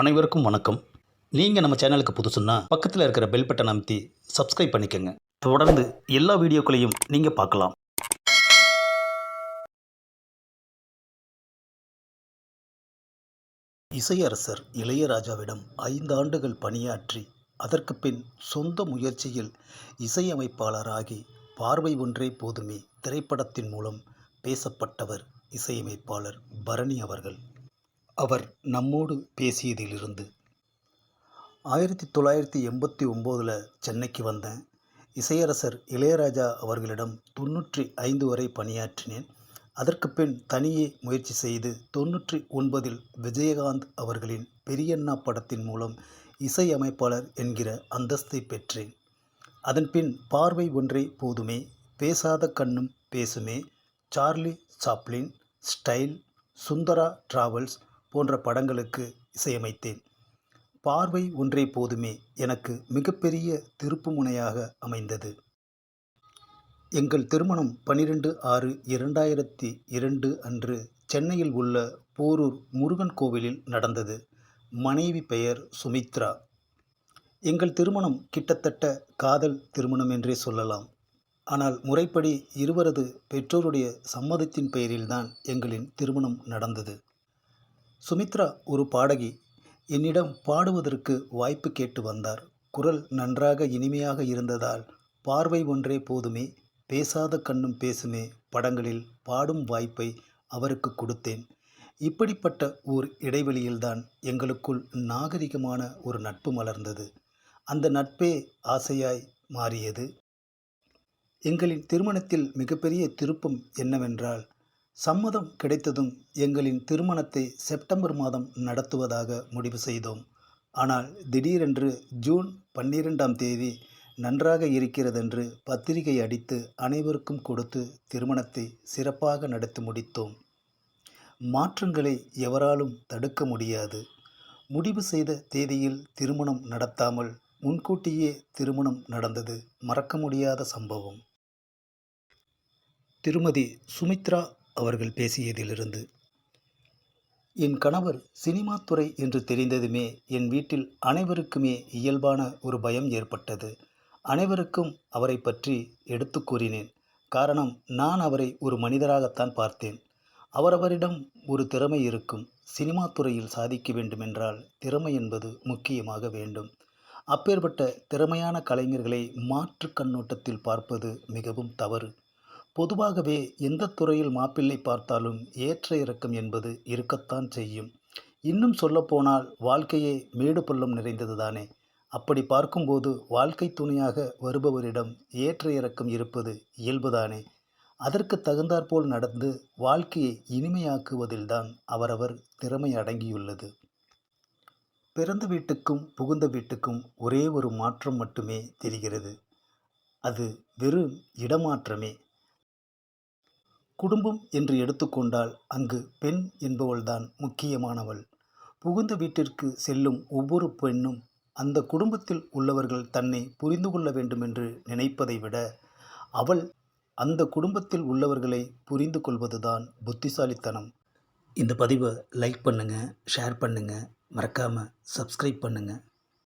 அனைவருக்கும் வணக்கம். நீங்கள் நம்ம சேனலுக்கு புதுசுன்னா பக்கத்தில் இருக்கிற பெல் பட்டன் அமைத்தி சப்ஸ்கிரைப் பண்ணிக்கோங்க. தொடர்ந்து எல்லா வீடியோக்களையும் நீங்கள் பார்க்கலாம். இசையரசர் இளையராஜாவிடம் ஐந்து ஆண்டுகள் பணியாற்றி அதற்கு பின் சொந்த முயற்சியில் இசையமைப்பாளராகி பார்வை ஒன்றே போதுமே திரைப்படத்தின் மூலம் பேசப்பட்டவர் இசையமைப்பாளர் பரணி அவர்கள். அவர் நம்மோடு பேசியதிலிருந்து. ஆயிரத்தி தொள்ளாயிரத்தி எண்பத்தி ஒம்போதில் சென்னைக்கு வந்தேன் இசையரசர் இளையராஜா அவர்களிடம் தொண்ணூற்றி ஐந்து வரை பணியாற்றினேன். அதற்கு பின் தனியே முயற்சி செய்து தொண்ணூற்றி ஒன்பதில் விஜயகாந்த் அவர்களின் பெரியண்ணா படத்தின் மூலம் இசையமைப்பாளர் என்கிற அந்தஸ்தை பெற்றேன். அதன்பின் பார்வை ஒன்றே போதுமே பேசாத கண்ணும் பேசுமே Charlie Chaplin style Sundara travels போன்ற படங்களுக்கு இசையமைத்தேன். பார்வை ஒன்றே போதுமே எனக்கு மிகப்பெரிய திருப்புமுனையாக அமைந்தது. எங்கள் திருமணம் பன்னிரெண்டு ஆறு இரண்டாயிரத்தி இரண்டு அன்று சென்னையில் உள்ள போரூர் முருகன் கோவிலில் நடந்தது. மனைவி பெயர் சுமித்ரா. எங்கள் திருமணம் கிட்டத்தட்ட காதல் திருமணம் என்றே சொல்லலாம். ஆனால் முறைப்படி இருவரது பெற்றோருடைய சம்மதத்தின் பெயரில்தான் எங்களின் திருமணம் நடந்தது. சுமித்ரா ஒரு பாடகி. என்னிடம் பாடுவதற்கு வாய்ப்பு கேட்டு வந்தார். குரல் நன்றாக இனிமையாக இருந்ததால் பார்வை ஒன்றே போதுமே பேசாத கண்ணும் பேசுமே படங்களில் பாடும் வாய்ப்பை அவருக்கு கொடுத்தேன். இப்படிப்பட்ட ஓர் இடைவெளியில்தான் எங்களுக்குள் நாகரிகமான ஒரு நட்பு மலர்ந்தது. அந்த நட்பே ஆசையாய் மாறியது. எங்களின் திருமணத்தில் மிகப்பெரிய திருப்பம் என்னவென்றால் சம்மதம் கிடைத்ததும் எங்களின் திருமணத்தை செப்டம்பர் மாதம் நடத்துவதாக முடிவு செய்தோம். ஆனால் திடீரென்று ஜூன் பன்னிரெண்டாம் தேதி நன்றாக இருக்கிறதென்று பத்திரிகை அடித்து அனைவருக்கும் கொடுத்து திருமணத்தை சிறப்பாக நடத்தி முடித்தோம். மாற்றங்களை எவராலும் தடுக்க முடியாது. முடிவு செய்த தேதியில் திருமணம் நடத்தாமல் முன்கூட்டியே திருமணம் நடந்தது மறக்க முடியாத சம்பவம். திருமதி சுமித்ரா அவர்கள் பேசியதிலிருந்து. என் கணவர் சினிமா துறை என்று தெரிந்ததுமே என் வீட்டில் அனைவருக்குமே இயல்பான ஒரு பயம் ஏற்பட்டது. அனைவருக்கும் அவரை பற்றி எடுத்து கூறினேன். காரணம் நான் அவரை ஒரு மனிதராகத்தான் பார்த்தேன். அவரவரிடம் ஒரு திறமை இருக்கும். சினிமா துறையில் சாதிக்க வேண்டுமென்றால் திறமை என்பது முக்கியமாக வேண்டும். அப்பேற்பட்ட திறமையான கலைஞர்களை மாற்று கண்ணோட்டத்தில் பார்ப்பது மிகவும் தவறு. பொதுவாகவே எந்த துறையில் மாப்பிள்ளை பார்த்தாலும் ஏற்ற இறக்கம் என்பது இருக்கத்தான் செய்யும். இன்னும் சொல்லப்போனால் வாழ்க்கையே மேடு பள்ளம் நிறைந்தது தானே அப்படி பார்க்கும்போது வாழ்க்கை துணையாக வருபவரிடம் ஏற்ற இறக்கம் இருப்பது இயல்புதானே. அதற்கு தகுந்தாற்போல் நடந்து வாழ்க்கையை இனிமையாக்குவதில்தான் அவரவர் திறமை அடங்கியுள்ளது. பிறந்த வீட்டுக்கும் புகுந்த வீட்டுக்கும் ஒரே ஒரு மாற்றம் மட்டுமே தெரிகிறது. அது வெறும் இடமாற்றமே. குடும்பம் என்று எடுத்துக்கொண்டால் அங்கு பெண் என்பவள்தான் முக்கியமானவள். புகுந்த வீட்டிற்கு செல்லும் ஒவ்வொரு பெண்ணும் அந்த குடும்பத்தில் உள்ளவர்கள் தன்னை புரிந்து கொள்ள வேண்டுமென்று நினைப்பதை விட அவள் அந்த குடும்பத்தில் உள்ளவர்களை புரிந்து கொள்வதுதான் புத்திசாலித்தனம். இந்த பதிவை லைக் பண்ணுங்கள் ஷேர் பண்ணுங்கள் மறக்காமல் சப்ஸ்கிரைப் பண்ணுங்கள்